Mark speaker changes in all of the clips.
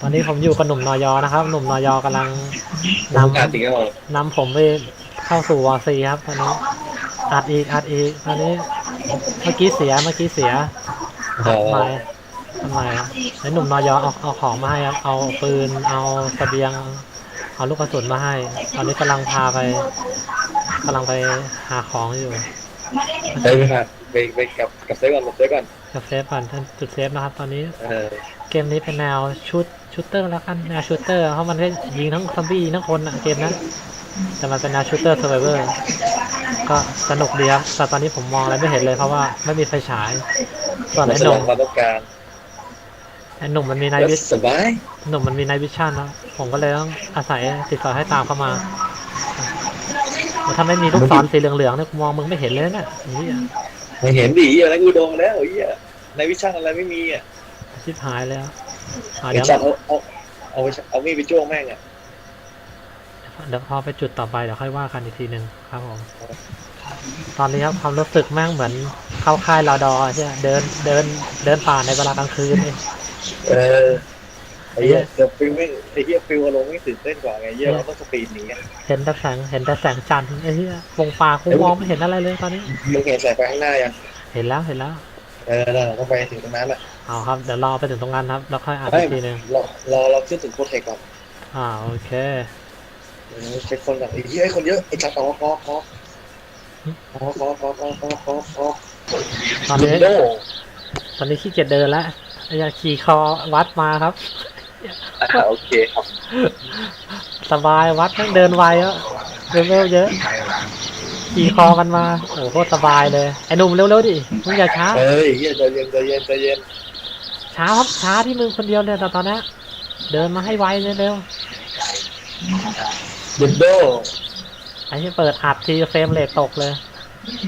Speaker 1: ตอนนี้ผมอยู่กับหนุ่มนอยอนะครับ หนุ่มนอยอกำลังน
Speaker 2: น้ำการจริงก็
Speaker 1: นำผมไปเข้าสู่วอซีครับตอนนี้อัดอีกอัดอีกตอนนี้เมื่อกี้เสียเมื่อกี้เสีย
Speaker 2: ออ
Speaker 1: ทำไมทำไมแล้วหนุ่มนอยอเอาเอาของมาให้ครับเอาปืนเอาเสบียง เอาลูกกระสุนมาให้ ตอนนี้กำลังพาไปกำลังไปหาของอยู่
Speaker 2: ไปไปค่ะไปไปกับกับเซฟก่อนกับเซฟก่อน
Speaker 1: จะเซฟก่อนจุดเซฟนะครับ ตอนนี้
Speaker 2: เออ
Speaker 1: เกมนี้เป็นแนวชุดชูตเตอร์แล้วกันแนวชูตเตอร์เพราะมันก็ยิงทั้งซอมบี้ยิงทั้งคนอะเกมนั้นแต่มันเป็นแนวชูตเตอร์เซอร์ไวเวอร์ก็สนุกดีครับแต่ตอนนี้ผมมองอะไรไม่เห็นเลยเพราะว่าไม่มีไฟฉายส่วน
Speaker 2: มา
Speaker 1: ไอ้
Speaker 2: ส
Speaker 1: ห
Speaker 2: ล
Speaker 1: นุ่
Speaker 2: อ
Speaker 1: ม
Speaker 2: งความต้องการ
Speaker 1: ไอ้หนุ่มมันมีไน
Speaker 2: แล้ว
Speaker 1: วิช
Speaker 2: สบาย
Speaker 1: หนุ่มมันมีไนวิชั่นแล้วผมก็เลยต้องอาศัยติดต่อให้ตามเข้ามาแต่ถ้าไม่มีลูกศรสีเหลืองๆเนี่ยกูมองมึงไม่เห็นเลยเนี่ย ไอ้เหี้ย
Speaker 2: ไม่เห็นดิเหี้ยแล้วกูโดนแล้วไอ้เหี้ยในวิชั่นอะไรไม่มีอะ
Speaker 1: ชิบหายแล้วอะ
Speaker 2: ไอ้
Speaker 1: เดี๋ยว
Speaker 2: จัดเอาเอาเอาไปเอามีดไปจ้วงแม่งอะ
Speaker 1: เดี๋ยวพอไปจุดต่อไปเดี๋ยวค่อยว่ากันอีกทีหนึ่งครับผม ตอนนี้ครับความรู้สึกแม่งเหมือนเข้าค่ายรอดอใช่ไหมเดินเดินเดินป่าในเวลากลางคืนเอง
Speaker 2: เออ ไอ้เหี้ยแต่ฟิลไม่ไอ้เหี้ยฟิลอารมณ์ไม่ตื่นเต้นกว่าไงเหี้ยเราต้องสปีดหนีอะ
Speaker 1: เห็นแต่แสงเห็นแต่แสงจันทร์ไอ้เหี้ยวงป่ากูมองไม่เห็นอะไรเลยตอนนี้
Speaker 2: มึงเห็นสายไฟข้างหน้ายัง
Speaker 1: เห็นแล้วเห็นแล้ว
Speaker 2: เออนั่นแหละต้องไปถึงตรงนั้นแหละ
Speaker 1: เอาครับเดี๋ยวรอไปถึงตรงนั้นครับแล้วค่อยอ่าน
Speaker 2: เฮ้
Speaker 1: อี
Speaker 2: ย
Speaker 1: กทีหนึ่ง
Speaker 2: รอรอเราขึ้นถึงโปรเทคก่อน
Speaker 1: อ่าโอเค
Speaker 2: เดี๋ยวเช็คคนก่อนไอ้เหี้ยไอ้คนเยอะไอ้จัดต่อคอคอคอคอคอคอคอคอคอ
Speaker 1: ตอนนี้
Speaker 2: โด
Speaker 1: ตอนนี้ขี้เกียจเดินแล้วอยากขี่คอวัดมาครับ
Speaker 2: โอเคครับ
Speaker 1: สบายวัดแม่งเดินไวแล้วเลเวลเยอะขี่คอกันมาโอ้โหโคตรสบายเลยไอ้หนุ่มเร็วๆดิมึงอย่าช้า
Speaker 2: เฮ้ยเหี้ยใจเย็นใจเย็นใจเย็น
Speaker 1: ช้าครับช้าที่มึงคนเดียวเลยแต่ตอนนี้เดินมาให้ไวเร็ว
Speaker 2: เด็ดโด
Speaker 1: ๆไอ้ที่เปิดอัดทีเฟรมเรทตกเลย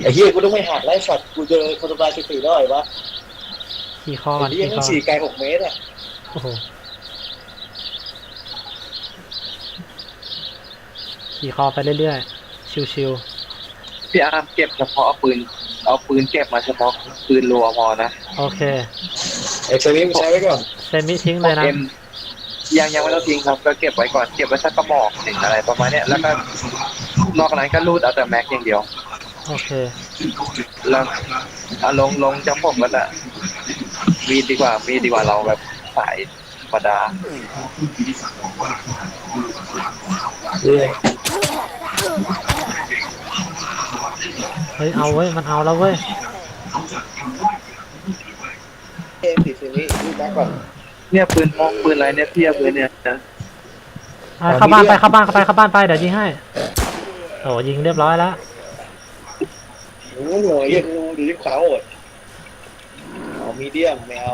Speaker 2: ไอ้เหี้ยกูต้องไม่หักไล่สัตว์กูเจอคนตายสิบสี่ได้ปะ
Speaker 1: ขี่คอ
Speaker 2: ไอ้
Speaker 1: ก่อน
Speaker 2: เหี้ย
Speaker 1: ขี่
Speaker 2: มั
Speaker 1: คนอ
Speaker 2: ฉี่ไกลหกเมตรอะ
Speaker 1: โอ้โห ขี่คอไปเรื่อยๆ ชิว
Speaker 3: พี่อาร์มเก็บเฉพาะเอาปืน เอาปืนเก็บมาเฉพาะปืนรัวพอนะ
Speaker 1: ๆ โอเค
Speaker 2: ไอ้ตัวนี้มึงใช้ไว้ก่อน
Speaker 1: เซมิทิ้ง
Speaker 3: พ
Speaker 1: เล
Speaker 3: วยก
Speaker 1: นะ
Speaker 3: เอ็มยังยังไม่ต้องทิ้งครับ ก็เก็บไว้ก่อนเก็บไว้สักกระบอกหนึ่งอะไรประมาณเนี้ยแล้วก็นอกนั้นก็รูดเอาแต่แม็กอย่างเดียว
Speaker 1: โอเค
Speaker 3: แล้วเอาลงลงจะผมก็จะมีดดีกว่ามีดดีกว่าเราแบบสาย ธรรมดา
Speaker 2: เรื่อย
Speaker 1: เฮ้ยเอาเว้ยมันเอาแล้วเว้ย
Speaker 2: เอ็มสี่สิบนี้ดูแบ็คก่อน
Speaker 3: เนี่ยปืนมองปืนอะไรเนี่ยเทียบปืนเนี่ยนะ
Speaker 1: อะเข้าบ้านไปเข้าบ้านเข้าไปเข้าบ้านไปเดี๋ยวยิงให้โอ้ยิงเรียบร้อยแล้ว
Speaker 2: โอ้โหเหี้ยกูดูที่เขาอะเอามีเดียมไม่เ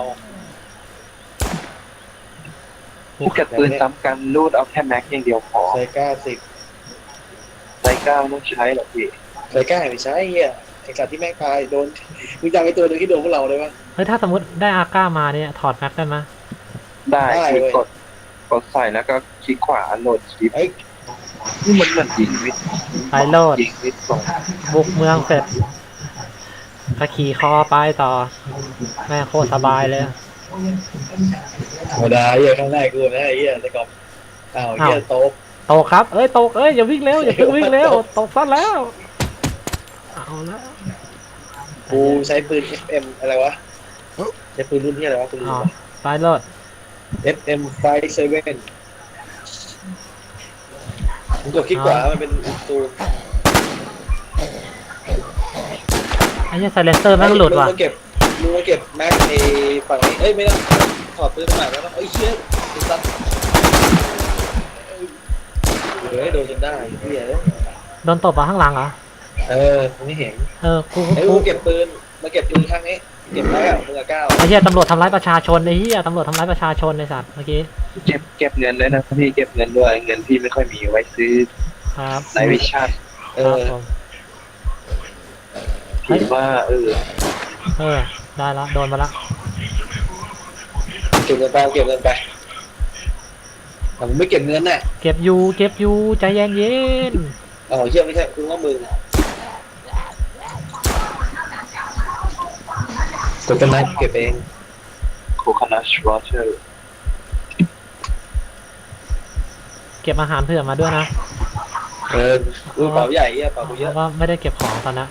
Speaker 2: อา
Speaker 3: เก็บปืนซ้ำกันรูดเอาแค่แม็กอย่างเดียวพอ
Speaker 2: ไซก้าสิบ
Speaker 3: ไซก้าไม่ต้องใช้หรอกพี่
Speaker 2: ไซก้าไม่ใช่เหี้ยไอ้สัตว์ที่แม่งตายโดนมึงจำไอ้ตัวหนึงที่โดนพวกเราได้ปะ
Speaker 1: เฮ้ยถ้าสมมติได้อาก้ามาเนี่ยถอดแม็กได้ไหม
Speaker 3: ได้
Speaker 2: ได้
Speaker 3: คลิก
Speaker 2: เว้ย
Speaker 3: กดกดใส่แล้วก็คลิกขวาโหลดคลิป
Speaker 2: เอ้ย
Speaker 3: นี่มันเหมือนยิงวิทย์
Speaker 1: ไปโลด
Speaker 3: ยิงวิทย์ส่ง
Speaker 1: บุกเมืองเสร็จก็ขี่คอไปต่อ แม่งโคตรสบายเลย
Speaker 2: ธรรมดาเหี้ยข้างหน้ากูนะไอ้เหี้ยแต่ก่อนอ้าวเหี้ยโต๊ะ
Speaker 1: ตกครับ เอ้ยตกเอ้ยอย่าวิ่งเร็วอย่าเพิ่งวิ่งเร็วตกซะแล้ว เอาแล้ว
Speaker 2: กูใช้ปืน FM อะไรวะใช้ปืนรุ่นที่อะไรวะปืน
Speaker 1: อ๋อไปโลด
Speaker 2: FM ไฟเซเว่นมึงกดคลิกขวามันเป็นตู
Speaker 1: ไอ้เหี้ยไซเลนเซอร์แม่งหลุดว่ะ
Speaker 2: มึงมาเก็บมึงมาเก็บแม็กในฝั่งนี้เอ้ยไม่ต้องถ อดปืนใหม่แล้วนะเอ้ยเชี่ยไอ้สัสเฮ้ยโดนจนได้เหี้ย
Speaker 1: โดนตบมาข้างหลังเหรอ
Speaker 2: เออไม่เห็น
Speaker 1: เออ กู
Speaker 2: ไอ้
Speaker 1: กู
Speaker 2: มึงเก็บปืนมาเก็บปืนข้างนี้เก็บแม็กอะมึงกับก้าว
Speaker 1: ไอ้เหี้ยตำรวจทำร้ายประชาชนไอ้เหี้ยตำรวจทำร้ายประชาชนในสัตว์เมื่อกี้
Speaker 3: เก็บเก็บเงินด้วยนะพี่เก็บเงินด้วยเงินพี่ไม่ค่อยมีไว้ซื้อ
Speaker 1: ครับ
Speaker 3: ในวิชั่น
Speaker 2: เอ
Speaker 1: ครับ
Speaker 2: อ
Speaker 1: ผม
Speaker 3: พี่ว่าเออ
Speaker 1: เออ ได้ละโดนมาละ
Speaker 2: เก็บเงินไปเก็บเงินไปแต่มึงไม่เก็บเงินน่ะ
Speaker 1: เก็บอยู่เก็บอยู่ใจเย็นเย็น
Speaker 2: อ๋อเชี่ยไม่ใช่คุณว่ามึงตัวต้นไม้เก็บเอง
Speaker 3: โคคานัชวอเตอร์
Speaker 1: เก็บอาหารเผื่อมาด้วยนะ
Speaker 2: เออกูเป๋าใหญ่เหี้ยเป๋ากู
Speaker 1: เพ
Speaker 2: เยอะ
Speaker 1: ราะว่าไม่ได้เก็บของตอนนี้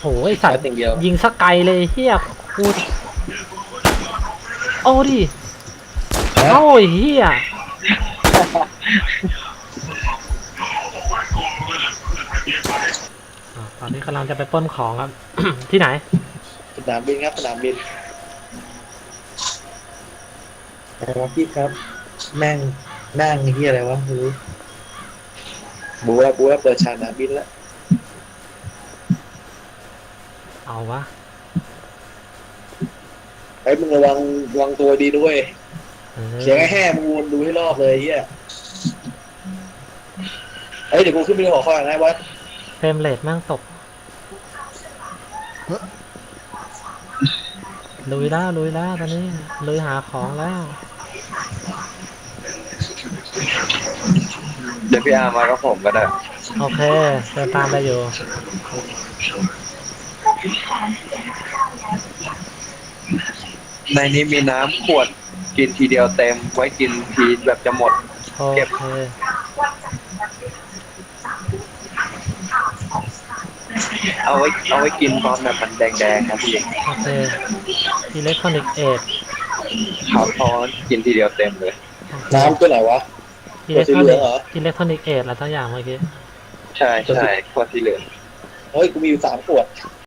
Speaker 1: โอ้ยสัต
Speaker 2: แค่
Speaker 1: ว์
Speaker 2: ติ่งเดียว
Speaker 1: ยิงสักไกลเลยเฮียคูดเอาดิโอ้ยเฮียอะตอนนี้กำลังจะไปปล้นของครับ ที่ไหน
Speaker 2: สนามบินครับสนามบินอะไรวะพี่ครับ แม่งแม่งไอ้เฮียอะไรวะไม่รู้บูแล้วบูแล้วเปิดฉากสนามบินแล้ว
Speaker 1: เอาวะ
Speaker 2: ไอ้ยมึงระวังระวังตัวดีด้วย
Speaker 1: เออ
Speaker 2: เสียงไอ้แห่มึงวนดูให้รอบเลยเฮียเอ้ยเดี๋ยวกูขึ้นไปดูหัวข้อนะว่า
Speaker 1: เฟรมเรทแม่งตกลุยแล้วลุยแล้วตอนนี้ลุยหาของแล้ว
Speaker 3: เดี๋ยวพี่อาร์มากับผมก็ได้
Speaker 1: โอเคเดินตามไปอยู่
Speaker 3: ในนี้มีน้ำขวดกินทีเดียวเต็ม ไว้กินทีแบบจะหมด
Speaker 1: โอ
Speaker 3: เก็บ
Speaker 1: เค
Speaker 3: เอาไว้เอาไว้กินตอนแบบมันแดงๆนะพี่
Speaker 1: โอเคอิเล็กทรอนิกส์เอท
Speaker 3: เขาทอนกินทีเดียวเต็มเลย
Speaker 2: น้ำตัวไหนวะ
Speaker 1: อิเล็กทรอ
Speaker 2: ตัวสีเหลื
Speaker 1: นิ
Speaker 2: อกง
Speaker 1: ส์
Speaker 2: เหรอ
Speaker 1: อิเล็กทรอนิกส์เอทอะไรทั้งอย่างเมื่อกี้
Speaker 3: ใช่ใช่ขวดสีเหลือง
Speaker 2: เฮ้ย กูมีอยู่สามขวด